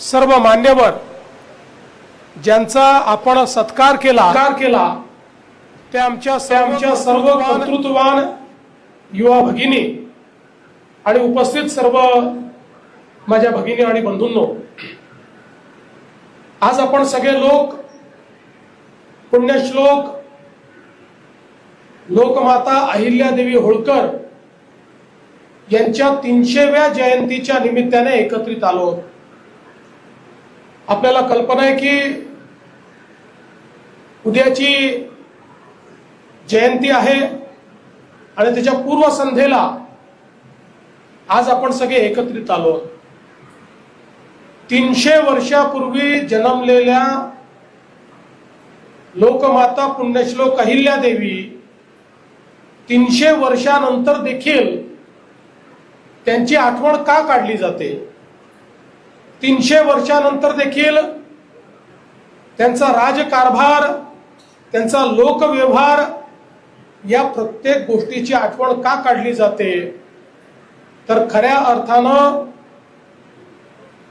सर्व मान्यवर ज्यांचा आपण सत्कार केला सत्कार केला ते आमच्या आमच्या सर्व कर्तृत्ववान युवा भगिनी आणि उपस्थित सर्व माझ्या भगिनी आणि बंधूंनो आज आपण सगळे लोक पुण्यश्लोक लोकमाता अहिल्यादेवी होळकर यांच्या तीनशेव्या जयंतीच्या निमित्ताने एकत्रित आलो आहोत. आपल्याला कल्पना आहे की उद्याची जयंती आहे आणि त्याच्या पूर्वसंध्येला आज आपण सगळे एकत्रित आलो. तीनशे वर्षापूर्वी जन्मलेल्या लोकमाता पुण्यश्लोक अहिल्यादेवी तीनशे वर्षानंतर देखील त्यांची आठवण का काढली जाते? तीनशे वर्षानंतर देखील त्यांचा राजकारभार त्यांचा लोकव्यवहार या प्रत्येक गोष्टीची आठवण का काढली जाते? तर खऱ्या अर्थानं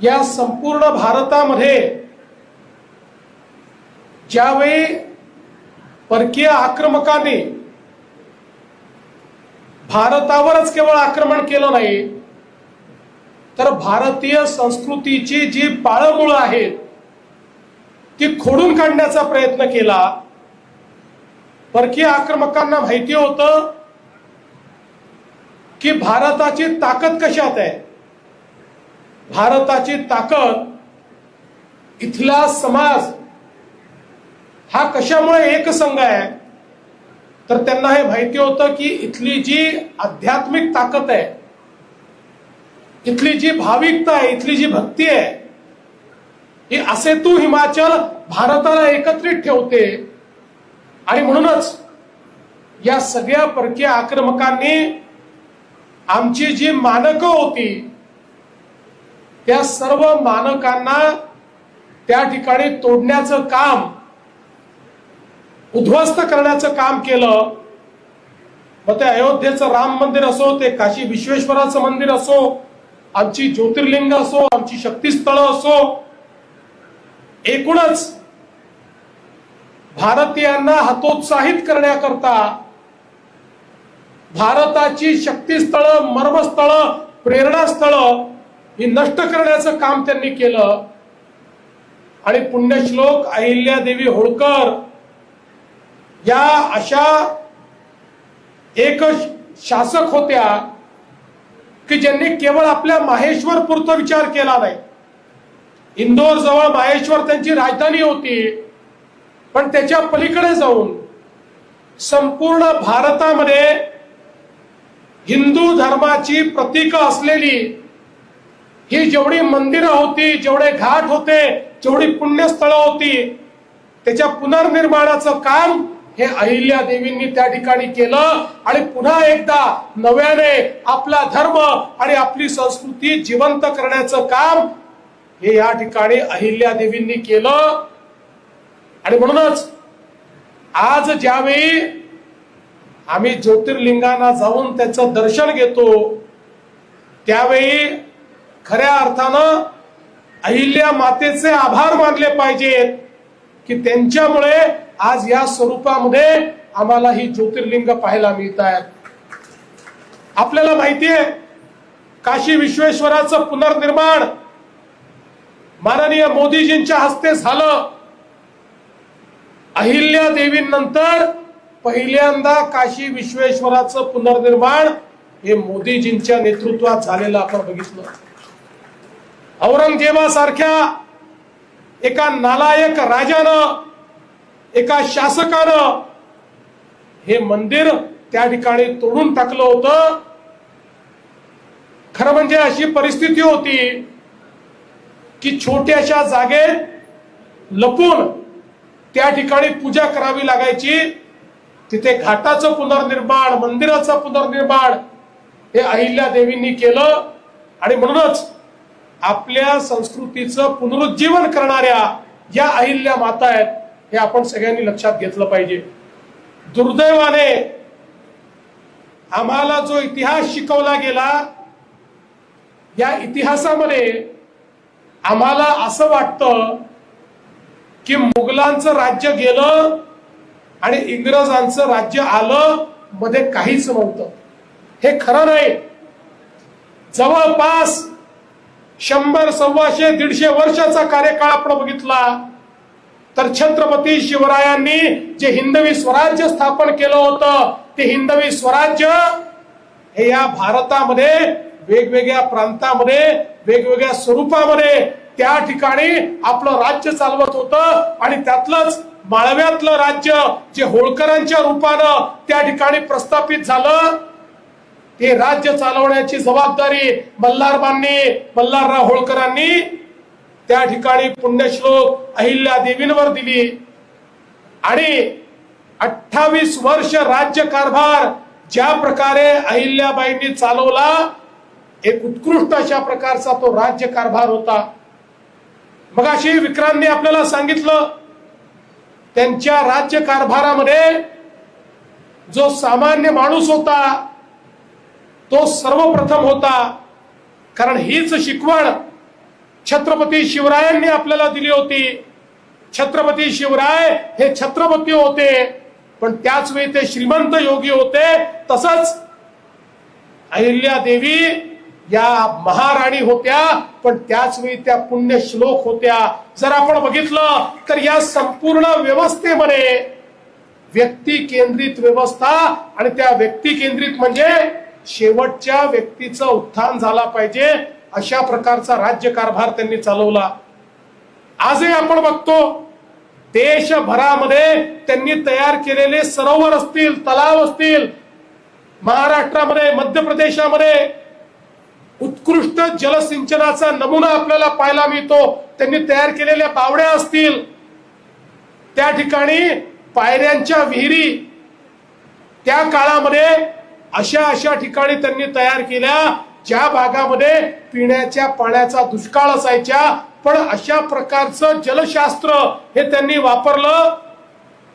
या संपूर्ण भारतामध्ये ज्यावेळी परकीय आक्रमकांनी भारतावरच केवळ आक्रमण केलं नाही तर भारतीय संस्कृतीची जी पाळमुळं आहेत ती खोडून काढण्याचा प्रयत्न केला. परकीय आक्रमकांना माहिती होतं की भारताची ताकद कशात आहे? भारताची ताकद इथला समाज हा कशामुळे एकसंघ आहे? तर त्यांना हे माहिती होतं की इथली जी आध्यात्मिक ताकद आहे इथली जी भाविकता आहे इथली जी भक्ती आहे ही असे तू हिमाचल भारताला एकत्रित ठेवते. आणि म्हणूनच या सगळ्या परकीय आक्रमकांनी आमची जी मानकं होती त्या सर्व मानकांना त्या ठिकाणी तोडण्याचं काम उद्ध्वस्त करण्याचं काम केलं. मग ते अयोध्येचं राम मंदिर असो ते काशी विश्वेश्वराचं मंदिर असो आमची ज्योतिर्लिंग असो आमची शक्तीस्थळ असो एकूणच भारतीयांना हतोत्साहित करण्याकरता भारताची शक्तीस्थळ मर्मस्थळ प्रेरणास्थळ ही नष्ट करण्याचं काम त्यांनी केलं. आणि पुण्यश्लोक अहिल्यादेवी होळकर या अशा एक शासक होत्या की ज्यांनी केवळ आपल्या माहेश्वर पुरता विचार केला नाही. इंदोर जवळ माहेश्वर त्यांची राजधानी होती पण त्याच्या पलीकडे जाऊन संपूर्ण भारतामध्ये हिंदू धर्माची प्रतीक असलेली ही जेवढी मंदिरं होती जेवढे घाट होते जेवढी पुण्यस्थळं होती त्याच्या पुनर्निर्माणाचं काम हे अहिल्या देवींनी त्या ठिकाणी केलं आणि पुन्हा एकदा नव्याने आपला धर्म आणि आपली संस्कृती जिवंत करण्याचं काम हे या ठिकाणी अहिल्या देवींनी केलं. आणि म्हणूनच आज ज्यावेळी आम्ही ज्योतिर्लिंगांना जाऊन त्याचं दर्शन घेतो त्यावेळी खऱ्या अर्थानं अहिल्या मातेचे आभार मानले पाहिजेत की त्यांच्यामुळे आज या स्वरूपामध्ये आम्हाला ही ज्योतिर्लिंग पाहायला मिळत आहेत आपल्याला माहितीये काशी विश्वेश्वराचं पुनर्निर्माण माननीय मोदीजींच्या हस्ते झालं. अहिल्या देवींनंतर पहिल्यांदा काशी विश्वेश्वराचं पुनर्निर्माण हे मोदीजींच्या नेतृत्वात झालेलं आपण बघितलं. औरंगजेबासारख्या एका नालायक राजानं एका शासकानं हे मंदिर त्या ठिकाणी तोडून टाकलं होतं. खरं म्हणजे अशी परिस्थिती होती की छोट्याशा जागेत लपून त्या ठिकाणी पूजा करावी लागायची. तिथे घाटाचं पुनर्निर्माण मंदिराचं पुनर्निर्माण हे अहिल्या देवींनी केलं. आणि म्हणूनच आपल्या संस्कृतीचं पुनरुज्जीवन करणाऱ्या या अहिल्या माता आहेत हे आपण सगळ्यांनी लक्षात घेतलं पाहिजे. दुर्दैवाने आम्हाला जो इतिहास शिकवला गेला या इतिहासामध्ये आम्हाला असं वाटतं की मुघलांचं राज्य गेलं आणि इंग्रजांचं राज्य आलं मध्ये काहीच नव्हतं. हे खरं नाही. जवळपास शंभर सव्वाशे दीडशे वर्षाचा कार्यकाळ आपण बघितला. तर छत्रपती शिवरायांनी जे हिंदवी स्वराज्य स्थापन केलं होतं ते हिंदवी स्वराज्य हे या भारतामध्ये वेगवेगळ्या प्रांतामध्ये वेगवेगळ्या स्वरूपामध्ये त्या ठिकाणी आपलं राज्य चालवत होतं आणि त्यातलंच माळव्यातलं राज्य जे होळकरांच्या रूपानं त्या ठिकाणी प्रस्थापित झालं ते राज्य चालवण्याची जबाबदारी मल्हारबांनी मल्हारराव होळकरांनी त्या ठिकाणी पुण्यश्लोक अहिल्या देवींवर दिली. आणि अठ्ठावीस वर्ष राज्य कारभार ज्या प्रकारे अहिल्याबाईंनी चालवला एक उत्कृष्ट अशा प्रकारचा तो राज्य कारभार होता. मग अशी विक्रांतने आपल्याला सांगितलं त्यांच्या राज्य कारभारामध्ये जो सामान्य माणूस होता तो सर्वप्रथम होता. कारण हीच शिकवण छत्रपती शिवरायांनी आपल्याला दिली होती. छत्रपती शिवराय हे छत्रपती होते. पण त्याच वेळी ते श्रीमंत योगी होते. तसंच अहिल्या देवी या महाराणी होत्या पण त्याच वेळी त्या पुण्य श्लोक होत्या. जर आपण बघितलं तर या संपूर्ण व्यवस्थेमध्ये व्यक्ती केंद्रित व्यवस्था आणि त्या व्यक्ती केंद्रित म्हणजे शेवटच्या व्यक्तीचं उत्थान झाला पाहिजे. अशा प्रकारचा राज्यकारभार त्यांनी चालवला. आजही आपण बघतो देशभरामध्ये त्यांनी तयार केलेले सरोवर असतील तलाव असतील महाराष्ट्रामध्ये मध्य प्रदेशामध्ये उत्कृष्ट जलसिंचनाचा नमुना आपल्याला पाहायला मिळतो. त्यांनी तयार केलेल्या बावड्या असतील. त्या ठिकाणी पायऱ्यांच्या विहिरी त्या काळामध्ये अशा अशा ठिकाणी त्यांनी तयार केल्या. ज्या भागामध्ये पिण्याच्या पाण्याचा दुष्काळ असायच्या पण अशा प्रकारचं जलशास्त्र हे त्यांनी वापरलं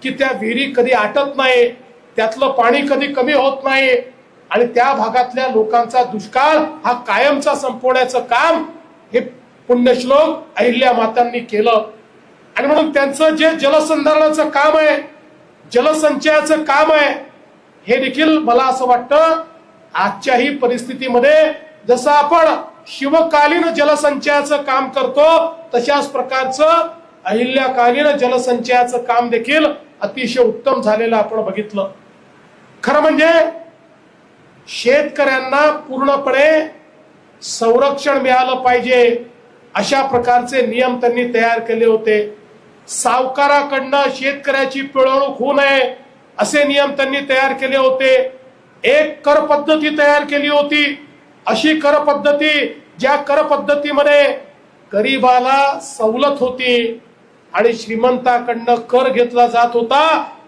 की त्या विहिरी कधी आटत नाही त्यातलं पाणी कधी कमी होत नाही आणि त्या भागातल्या लोकांचा दुष्काळ हा कायमचा संपवण्याचं काम हे पुण्यश्लोक अहिल्या मातांनी केलं. आणि म्हणून त्यांचं जे जलसंधारणाचं काम आहे जलसंचयाचं काम आहे हे देखील मला असं वाटतं आजच्याही परिस्थितीमध्ये जसं आपण शिवकालीन जलसंचयाचं काम करतो तशाच प्रकारचं अहिल्याकालीन जलसंचयाचं काम देखील अतिशय उत्तम झालेलं आपण बघितलं. खरं म्हणजे शेतकऱ्यांना पूर्णपणे संरक्षण मिळालं पाहिजे अशा प्रकारचे नियम त्यांनी तयार केले होते. सावकाराकडनं शेतकऱ्याची पिळवणूक होऊ नये असे नियम त्यांनी तयार केले होते. एक कर पद्धती तयार केली होती. अशी कर पद्धती ज्या कर पद्धतीमध्ये गरीबाला सवलत होती आणि श्रीमंताकडनं कर घेतला जात होता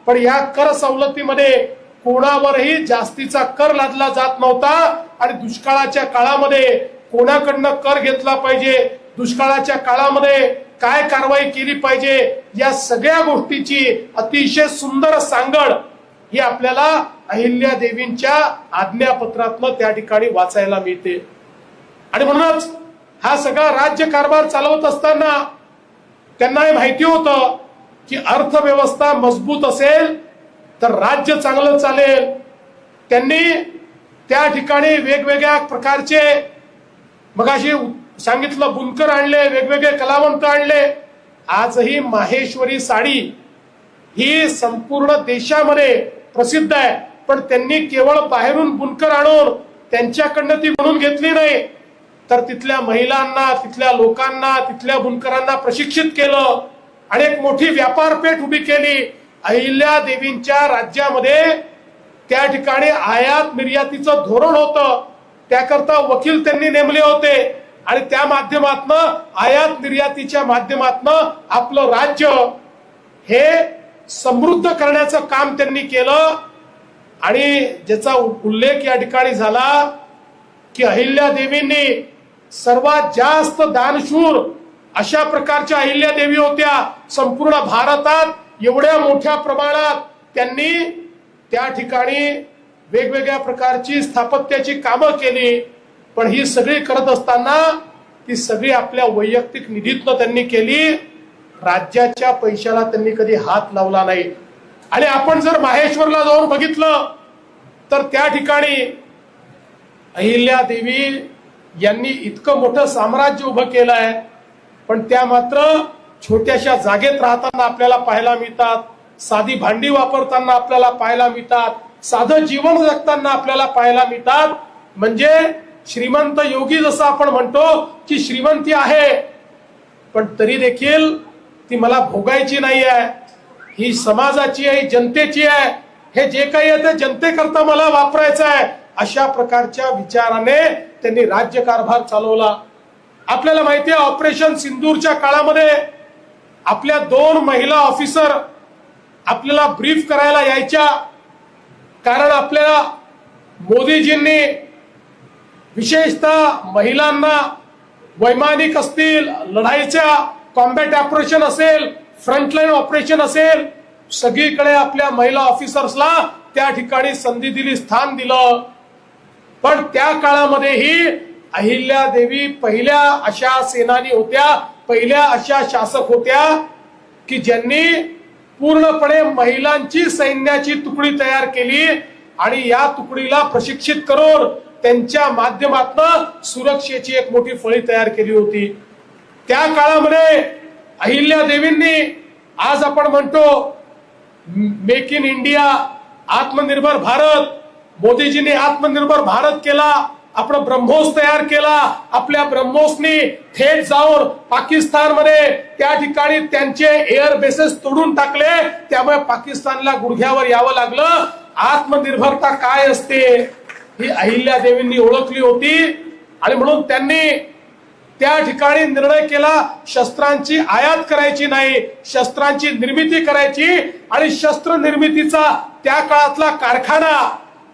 पण या कर सवलतीमध्ये कोणावरही जास्तीचा कर लादला जात नव्हता आणि दुष्काळाच्या काळामध्ये कोणाकडनं कर घेतला पाहिजे दुष्काळाच्या काळामध्ये काय कारवाई केली पाहिजे या सगळ्या गोष्टीची अतिशय सुंदर सांगड ही आपल्याला अहिल्या देवींच्या आज्ञापत्रातलं त्या ठिकाणी वाचायला मिळते. आणि म्हणूनच हा सगळा राज्य कारभार चालवत असताना त्यांना हे माहिती होतं की अर्थव्यवस्था मजबूत असेल तर राज्य चांगलं चालेल. त्यांनी त्या ठिकाणी वेगवेगळ्या प्रकारचे मगाशी सांगितलं बुनकर आणले वेगवेगळे कलावंत आणले. आजही माहेश्वरी साडी ही संपूर्ण देशामध्ये प्रसिद्ध आहे. पण त्यांनी केवळ बाहेरून बुनकर आणून त्यांच्याकडनं ती म्हणून घेतली नाही. तर तिथल्या महिलांना तिथल्या लोकांना तिथल्या बुनकरांना प्रशिक्षित केलं. आणि एक मोठी व्यापारपेठ उभी केली. अहिल्या देवींच्या राज्यामध्ये त्या ठिकाणी आयात निर्यातीचं धोरण होतं. त्याकरता वकील त्यांनी नेमले होते. आणि त्या माध्यमातनं आयात निर्यातीच्या माध्यमातनं आपलं राज्य हे समृद्ध करण्याचं काम त्यांनी केलं आणि ज्याचा उल्लेख या ठिकाणी झाला की अहिल्या देवींनी सर्वात जास्त दानशूर अशा प्रकारच्या अहिल्या देवी होत्या. संपूर्ण भारतात एवढ्या मोठ्या प्रमाणात त्यांनी त्या ठिकाणी वेगवेगळ्या प्रकारची स्थापत्याची कामं केली. पण ही सगळी करत असताना ती सगळी आपल्या वैयक्तिक निधीतनं त्यांनी केली. राज्याच्या पैशाला त्यांनी कधी हात लावला नाही. आणि आपण जर माहेश्वरला जाऊन बघितलं तर त्या ठिकाणी अहिल्या देवी यांनी इतकं मोठं साम्राज्य उभं केलं आहे पण त्या मात्र छोट्याशा जागेत राहताना आपल्याला पाहायला मिळतात साधी भांडी वापरताना आपल्याला पाहायला मिळतात साधं जीवन जगताना आपल्याला पाहायला मिळतात. म्हणजे श्रीमंत योगी जसं आपण म्हणतो की श्रीमंती आहे. पण तरी देखील ती मला भोगायची नाही आहे ही समाजाची आहे जनतेची आहे. हे जे काही आहे ते जनतेकरता मला वापरायचं आहे. अशा प्रकारच्या विचाराने त्यांनी राज्य कारभार चालवला. आपल्याला माहिती आहे ऑपरेशन सिंदूरच्या काळामध्ये आपल्या दोन महिला ऑफिसर आपल्याला ब्रीफ करायला यायच्या. कारण आपल्याला मोदीजींनी विशेषतः महिलांना वैमानिक असतील लढाईच्या कॉम्बॅट ऑपरेशन असेल फ्रंटलाईन ऑपरेशन असेल सगळीकडे आपल्या महिला ऑफिसर्सला त्या ठिकाणी संधी दिली स्थान दिलं. पण त्या काळामध्येही अहिल्या देवी पहिल्या अशा सेनानी होत्या पहिल्या अशा शासक होत्या की ज्यांनी पूर्णपणे महिलांची सैन्याची तुकडी तयार केली आणि या तुकडीला प्रशिक्षित करून त्यांच्या माध्यमातून सुरक्षेची एक मोठी फळी तयार केली होती. त्या काळामध्ये अहिल्या देवींनी आज आपण म्हणतो मेक इन इंडिया आत्मनिर्भर भारत मोदीजींनी आत्मनिर्भर भारत केला आपण ब्रह्मोस तयार केला आपल्या ब्रह्मोसनी थेट जाऊन पाकिस्तानमध्ये त्या ठिकाणी त्यांचे एअर बेसेस तोडून टाकले त्यामुळे पाकिस्तानला गुडघ्यावर यावं लागलं. आत्मनिर्भरता काय असते ही अहिल्या देवींनी ओळखली होती. आणि म्हणून त्यांनी त्या ठिकाणी निर्णय केला शस्त्रांची आयात करायची नाही शस्त्रांची निर्मिती करायची आणि शस्त्र निर्मितीचा त्या काळातला कारखाना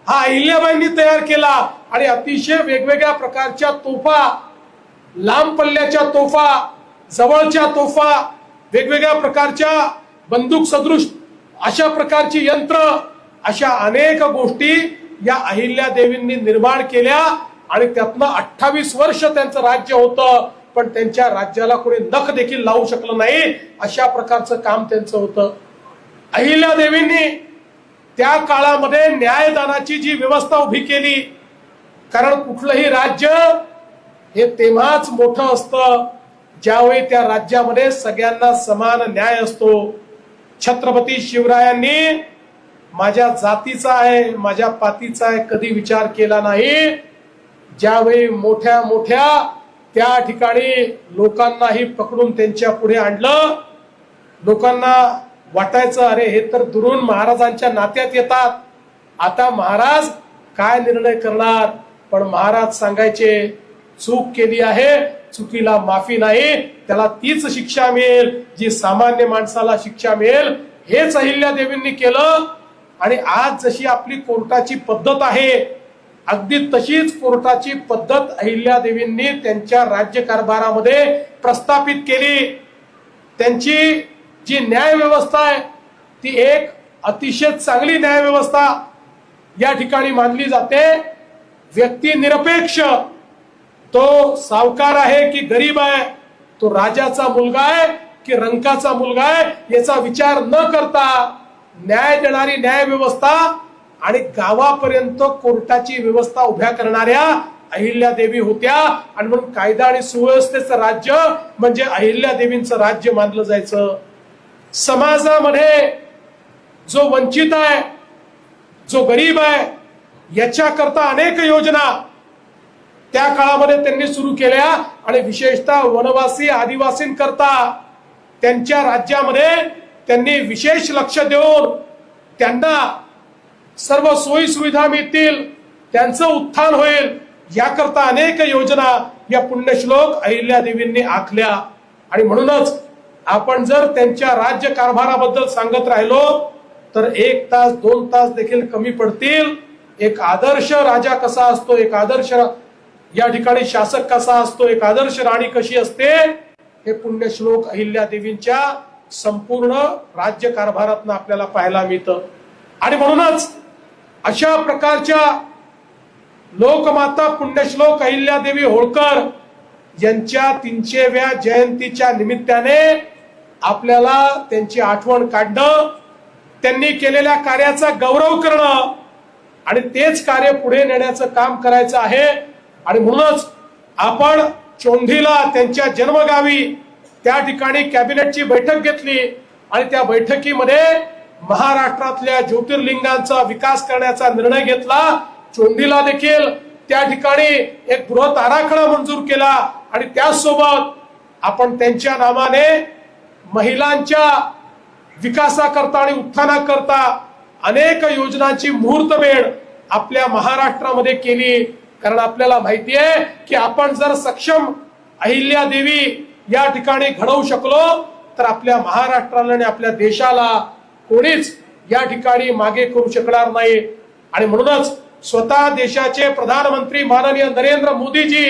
हा अहिल्याबाईंनी तयार केला आणि अतिशय वेगवेगळ्या प्रकारच्या तोफा लांब पल्ल्याच्या तोफा जवळच्या तोफा वेगवेगळ्या प्रकारच्या बंदूक सदृश अशा प्रकारची यंत्र अशा अनेक गोष्टी या अहिल्या देवींनी निर्माण केल्या. आणि त्यातनं अठ्ठावीस वर्ष त्यांचं राज्य होतं पण त्यांच्या राज्याला कोणी नख देखील लावू शकलं नाही अशा प्रकारचं काम त्यांचं होतं. अहिल्या देवींनी त्या काळामध्ये न्यायदानाची जी व्यवस्था उभी केली कारण कुठलंही राज्य हे तेव्हाच मोठं असतं ज्यावेळी त्या राज्यामध्ये सगळ्यांना समान न्याय असतो. छत्रपती शिवरायांनी माझ्या जातीचा आहे माझ्या पातीचा आहे कधी विचार केला नाही. ज्यावेळी मोठ्या मोठ्या त्या ठिकाणी लोकांनाही पकडून त्यांच्या पुढे आणलं लोकांना वाटायचं अरे हे तर दुरून महाराजांच्या नात्यात येतात. आता महाराज काय निर्णय करणार? पण महाराज सांगायचे चूक केली आहे चुकीला माफी नाही. त्याला तीच शिक्षा मिळेल जी सामान्य माणसाला शिक्षा मिळेल. हेच अहिल्या देवींनी केलं. आणि आज जशी आपली कोर्टाची पद्धत आहे अगदी तशीच कोर्टाची पद्धत अहिल्यादेवींनी त्यांच्या राज्यकारभारामध्ये प्रस्थापित केली. त्यांची जी न्यायव्यवस्था आहे ती एक अतिशय चांगली न्यायव्यवस्था या ठिकाणी मानली जाते. व्यक्ती निरपेक्ष तो सावकार आहे की गरीब आहे तो राजाचा मुलगा आहे की रंकाचा मुलगा आहे याचा विचार न करता न्याय देणारी न्यायव्यवस्था आणि गावापर्यंत कोर्टाची व्यवस्था उभ्या करणाऱ्या अहिल्या देवी होत्या. आणि म्हणून कायदा आणि सुव्यवस्थेचं राज्य म्हणजे अहिल्या देवींचं राज्य मानलं जायचं. समाजामध्ये जो वंचित आहे जो गरीब आहे याच्याकरता अनेक योजना त्या काळामध्ये त्यांनी सुरू केल्या. आणि विशेषतः वनवासी आदिवासींकरता त्यांच्या राज्यामध्ये त्यांनी विशेष लक्ष देऊन त्यांना सर्व सोयी सुविधा मिळतील त्यांचं उत्थान होईल. याकरता अनेक योजना या पुण्यश्लोक अहिल्या देवींनी आखल्या. आणि म्हणूनच आपण जर त्यांच्या राज्य कारभाराबद्दल सांगत राहिलो तर एक तास दोन तास देखील कमी पडतील. एक आदर्श राजा कसा असतो एक आदर्श या ठिकाणी शासक कसा असतो एक आदर्श राणी कशी असते हे पुण्यश्लोक अहिल्या देवींच्या संपूर्ण राज्य कारभारातनं आपल्याला पाहायला मिळतं. आणि म्हणूनच अशा प्रकारच्या लोकमाता पुण्यश्लोक अहिल्यादेवी होळकर यांच्या तीनशेव्या जयंतीच्या निमित्ताने आपल्याला त्यांची आठवण काढणं त्यांनी केलेल्या कार्याचा गौरव करणं आणि तेच कार्य पुढे नेण्याचं काम करायचं आहे. आणि म्हणूनच आपण चोंढीला त्यांच्या जन्मगावी त्या ठिकाणी कॅबिनेटची बैठक घेतली आणि त्या बैठकीमध्ये महाराष्ट्रातल्या ज्योतिर्लिंगांचा विकास करण्याचा निर्णय घेतला. चोंडीला देखील त्या ठिकाणी एक बृहत आराखडा मंजूर केला आणि त्याचसोबत आपण त्यांच्या नावाने महिलांच्या विकासाकरता आणि उत्थानाकरता अनेक योजनांची मुहूर्तमेढ आपल्या महाराष्ट्रामध्ये केली. कारण आपल्याला माहिती आहे की आपण जर सक्षम अहिल्या देवी या ठिकाणी घडवू शकलो तर आपल्या महाराष्ट्राला आणि आपल्या देशाला कोणीच या ठिकाणी मागे करू शकणार नाही. आणि म्हणूनच स्वतः देशाचे प्रधानमंत्री माननीय नरेंद्र मोदीजी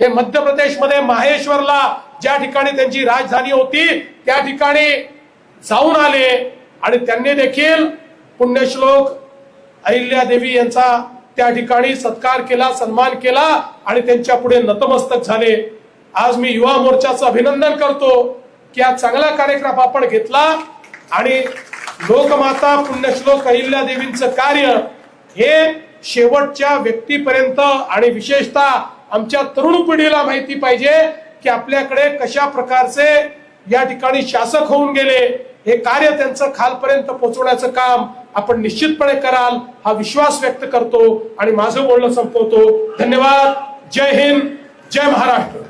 हे मध्य प्रदेशमध्ये माहेश्वरला ज्या ठिकाणी त्यांची राजधानी होती त्या ठिकाणी जाऊन आले. आणि त्यांनी देखील पुण्यश्लोक अहिल्या देवी यांचा त्या ठिकाणी सत्कार केला सन्मान केला आणि त्यांच्या पुढे नतमस्तक झाले. आज मी युवा मोर्चाचं अभिनंदन करतो की हा चांगला कार्यक्रम आपण घेतला आणि लोकमाता पुण्यश्लोक अहिल्या देवींचं कार्य हे शेवटच्या व्यक्तीपर्यंत आणि विशेषतः आमच्या तरुण पिढीला माहिती पाहिजे की आपल्याकडे कशा प्रकारचे या ठिकाणी शासक होऊन गेले हे कार्य त्यांचं खालपर्यंत पोहोचवण्याचं काम आपण निश्चितपणे कराल हा विश्वास व्यक्त करतो आणि माझं बोलणं संपवतो. धन्यवाद. जय हिंद. जय महाराष्ट्र.